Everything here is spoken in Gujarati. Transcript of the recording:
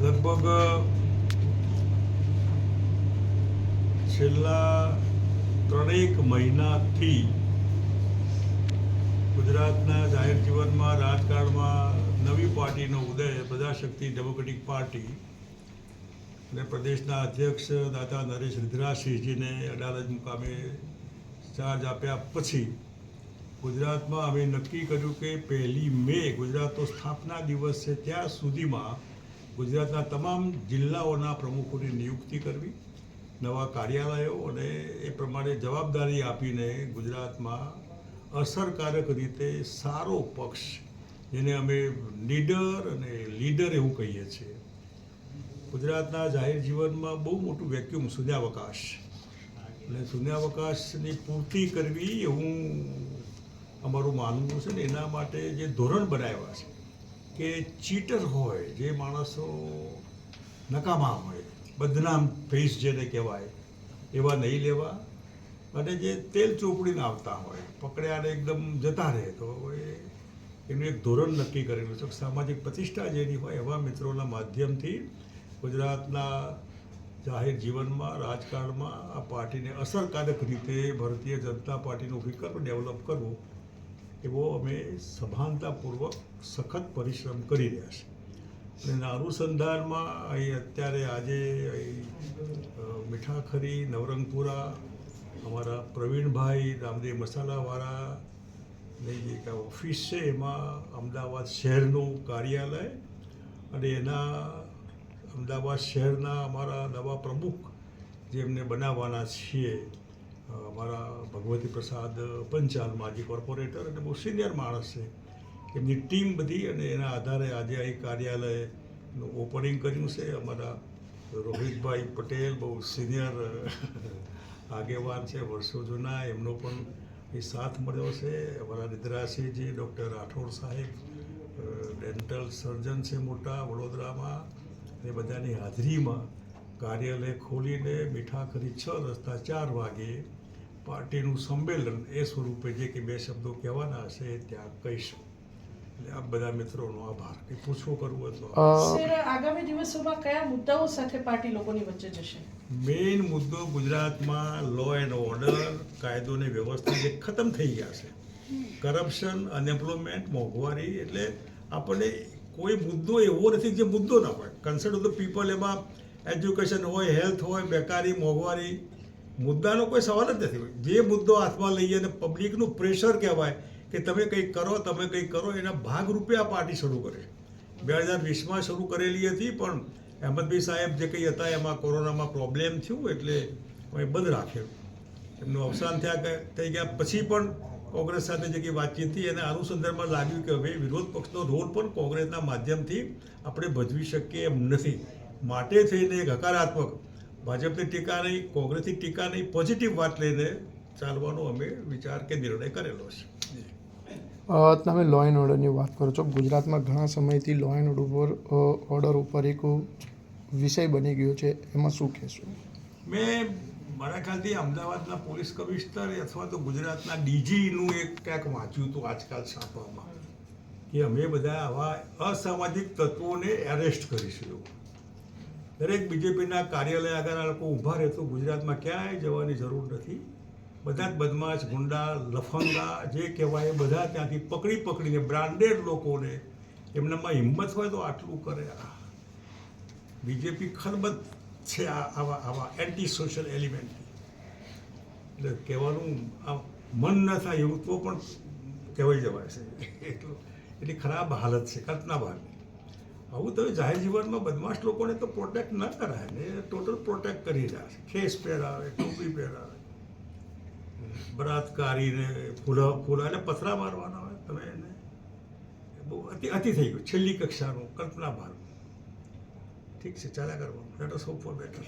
લગભગ છેલ્લા ત્રણેક મહિનાથી ગુજરાતના જાહેર જીવનમાં રાજકારણમાં નવી પાર્ટીનો ઉદય પ્રજાશક્તિ ડેમોક્રેટિક પાર્ટી અને પ્રદેશના અધ્યક્ષ દાદા નરેશ રુદ્રાસિંહજીને અડાલજ મુકામે ચાર્જ આપ્યા પછી ગુજરાતમાં અમે નક્કી કર્યું કે પહેલી મે ગુજરાતનો સ્થાપના દિવસ છે, ત્યાં સુધીમાં ગુજરાતના તમામ જિલ્લાઓના પ્રમુખોની નિયુક્તિ કરવી, નવા કાર્યાલયો અને એ પ્રમાણે જવાબદારી આપીને ગુજરાતમાં અસરકારક રીતે સારો પક્ષ જેને અમે લીડર અને લીડર એવું કહીએ છીએ. ગુજરાતના જાહેર જીવનમાં બહુ મોટું વેક્યુમ શૂન્યાવકાશ. અને શૂન્યાવકાશની પૂર્તિ કરવી એવું અમારું માનવું છે ને એના માટે જે ધોરણ બનાવ્યા છે કે ચીટર હોય, જે માણસો નકામા હોય, બદનામ ફેસ જેને કહેવાય, એવા નહીં લેવા. અને જે તેલ ચોપડીને આવતા હોય, પકડ્યાને એકદમ જતા રહે તો એ એનું એક ધોરણ નક્કી કરેલું છે. સામાજિક પ્રતિષ્ઠા જેની હોય એવા મિત્રોના માધ્યમથી ગુજરાતના જાહેર જીવનમાં, રાજકારણમાં આ પાર્ટીને અસરકારક રીતે ભારતીય જનતા પાર્ટીનો વિકલ્પ ડેવલપ કરવો, એવો અમે સભાનતાપૂર્વક સખત પરિશ્રમ કરી રહ્યા છીએ. અને એના અનુસંધાનમાં અહીં અત્યારે આજે અહીં મીઠાખરી, નવરંગપુરા, અમારા પ્રવીણભાઈ, રામદેવ મસાલાવાળા ની જે કાંઈ ઓફિસ છે, એમાં અમદાવાદ શહેરનું કાર્યાલય અને એના અમદાવાદ શહેરના અમારા નવા પ્રમુખ જે એમને બનાવવાના છીએ અમારા ભગવતી પ્રસાદ પંચાલ, માજી કોર્પોરેટર અને બહુ સિનિયર માણસ છે. એમની ટીમ બધી અને એના આધારે આજે આ કાર્યાલયનું ઓપનિંગ કર્યું છે. અમારા રોહિતભાઈ પટેલ બહુ સિનિયર આગેવાન છે, વર્ષો જૂના, એમનો પણ એ સાથ મળ્યો છે. અમારા નિદ્રાસિંહજી ડૉક્ટર રાઠોડ સાહેબ ડેન્ટલ સર્જન છે મોટા વડોદરામાં. એ બધાની હાજરીમાં કાર્યાલય ખોલીને મીઠાખરી છ રસ્તા ચાર વાગે પાર્ટીનું સંમેલન એ સ્વરૂપે જે કે બે શબ્દો કહેવાના હશે ત્યાં કહીશું. એટલે આ બધા મિત્રોનો આભાર. એ પૂછવું કરવું હતું આગામી દિવસોમાં કયા મુદ્દાઓ સાથે પાર્ટી લોકોની વચ્ચે જશે? મેઇન મુદ્દો ગુજરાતમાં લો એન્ડ ઓર્ડર કાયદો ને વ્યવસ્થા જે ખતમ થઈ ગયા છે. કરપ્શન અનએમ્પ્લોયમેન્ટ મોંઘવારી એટલે આપણને કોઈ મુદ્દો એવો નથી જે મુદ્દો ના હોય. કન્સર્ન ઓફ ધ પીપલ એમાં એજ્યુકેશન હોય હેલ્થ હોય બેકારી મોંઘવારી મુદ્દાનો કોઈ સવાલ જ નથી. જે મુદ્દો હાથમાં લઈએ અને પબ્લિકનું પ્રેશર કહેવાય કે તમે કંઈક કરો, તમે કંઈક કરો, એના ભાગરૂપે આ પાર્ટી શરૂ કરે. બે હજાર વીસમાં શરૂ કરેલી હતી, પણ અહેમદભાઈ સાહેબ જે કંઈ હતા, એમાં કોરોનામાં પ્રોબ્લેમ થયું, એટલે અમે બંધ રાખ્યું. એમનું અવસાન થયા થઈ ગયા. પછી પણ કોંગ્રેસ સાથે જે કંઈ વાતચીત થઈ, એના અનુસંધાનમાં લાગ્યું કે હવે વિરોધ પક્ષનો રોલ પણ કોંગ્રેસના માધ્યમથી આપણે ભજવી શકીએ એમ નથી. માટે થઈને એક હકારાત્મક ભાજપની ટીકા નહીં, કોંગ્રેસની ટીકા નહીં પોઝિટિવ વાત લઈને ચાલવાનો અમે વિચાર કે નિર્ણય કરેલો છે. તમે લો એન્ડ ઓર્ડરની વાત કરો છો. ગુજરાતમાં ઘણા સમયથી લો એન્ડ ઓર્ડર ઉપર ઓર્ડર ઉપર એક વિષય બની ગયો છે. એમાં શું કહેશો? મેં, મારા ખ્યાલથી અમદાવાદના પોલીસ કમિશનર અથવા તો ગુજરાતના ડીજીનું એક ક્યાંક વાંચ્યું હતું આજકાલ છાપવામાં કે અમે બધા આવા અસામાજિક તત્વોને એરેસ્ટ કરીશું દરેક બીજેપીના કાર્યાલય આગળ આ લોકો ઊભા રહે તો ગુજરાતમાં ક્યાંય જવાની જરૂર નથી. બધા જ બદમાશ, ગુંડા, લફંગા, જે કહેવાય એ બધા ત્યાંથી પકડી પકડીને બ્રાન્ડેડ લોકોને એમનામાં હિંમત હોય તો આટલું કરે. બીજેપી ખરબત છે આવા આવા એન્ટી સોશિયલ એલિમેન્ટ એટલે કહેવાનું આ મન ન થાય એવું તો પણ કહેવાય જવાય છે. એટલું એટલી ખરાબ હાલત છે, કલ્પના બહારની. આવું તો જાહેર જીવનમાં બદમાશ લોકોને તો પ્રોટેક્ટ ન કરાય ને ટોટલ પ્રોટેક્ટ કરી રહ્યા છે. ખેસ પહેરાવે, ટોપી પહેરાવે. બળાત્કારીને ફૂલા ફૂલા એટલે પથરા મારવાના હોય તમે એને. બહુ અતિ અતિ થઈ ગયું. છેલ્લી કક્ષાનું કલ્પના બહાર ઠીક છે, ચાલ્યા કરવાનું. Let us hope for better